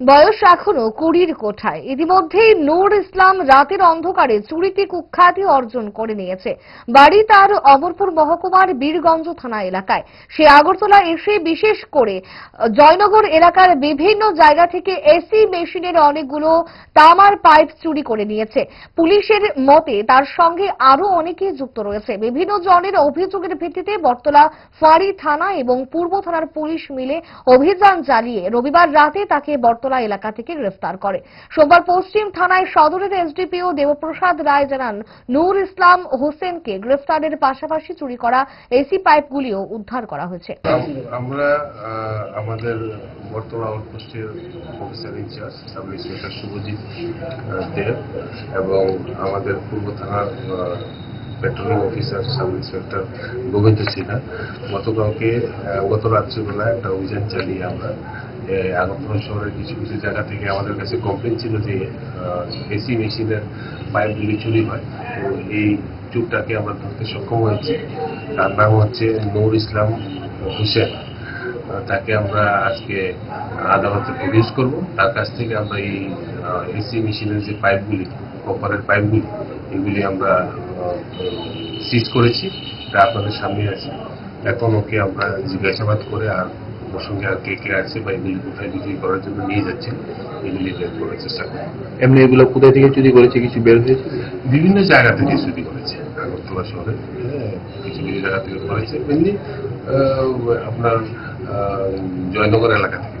বয়স এখনও কুড়ির কোঠায়। ইতিমধ্যেই নূর ইসলাম রাতের অন্ধকারে চুরিতে কুখ্যাতি অর্জন করে নিয়েছে। বাড়ি তার অমরপুর মহকুমার বীরগঞ্জ থানা এলাকায়। সে আগরতলা এসে বিশেষ করে জয়নগর এলাকার বিভিন্ন জায়গা থেকে এসি মেশিনের অনেকগুলো তামার পাইপ চুরি করে নিয়েছে। পুলিশের মতে তার সঙ্গে আরও অনেকে যুক্ত রয়েছে। বিভিন্ন জনের অভিযোগের ভিত্তিতে বটতলা, ফাঁড়ি থানা এবং পূর্ব থানার পুলিশ মিলে অভিযান চালিয়ে রবিবার রাতে তাকে বটতলা এলাকা থেকে গ্রেফতার করে। সোমবার পশ্চিম থানায় সদরের এসডিপিও দেবপ্রসাদ রায় জানান, নূর ইসলাম হোসেনকে গ্রেফতারের পাশাপাশি চুরি করা এসি পাইপগুলিও উদ্ধার করা হয়েছে। আমরা আমাদের বর্তমান আউটপোস্টের officer in charge sub inspector Shubhajit Deb এবং আমাদের পূর্ব থানার patrolling officer sub inspector Gobinda Sinha. গতকালকে গত রাত্রিবেলা একটা অভিযান চালিয়ে আমরা আগরতলা শহরের কিছু কিছু জায়গা থেকে আমাদের কাছে কমপ্লেন ছিল যে এসি মেশিনের পাইপগুলি চুরি হয়। তো এই চুরটাকে আমরা ধরতে সক্ষম হয়েছি। তার নাম হচ্ছে নূর ইসলাম হোসেন। তাকে আমরা আজকে আদালতে প্রডিউস করব। তার কাছ থেকে আমরা এই এসি মেশিনের যে পাইপগুলি কপারের পাইপগুলি এগুলি আমরা সিজ করেছি। তা আপনাদের সামনে আছে। এখন ওকে আমরা জিজ্ঞাসাবাদ করে আর ওর সঙ্গে আর কে কে আছে বা এগুলি কোথায় বিক্রি করার জন্য নিয়ে যাচ্ছেন এগুলি বের করার চেষ্টা করেন। এমনি এগুলো কোথায় থেকে চুরি করেছে কিছু বের হয়েছে? বিভিন্ন জায়গা থেকে চুরি করেছে আগরতলা শহরে। কিছু কিছু জায়গা থেকে করেছে এমনি আপনার আহ, জয়নগর এলাকা থেকে।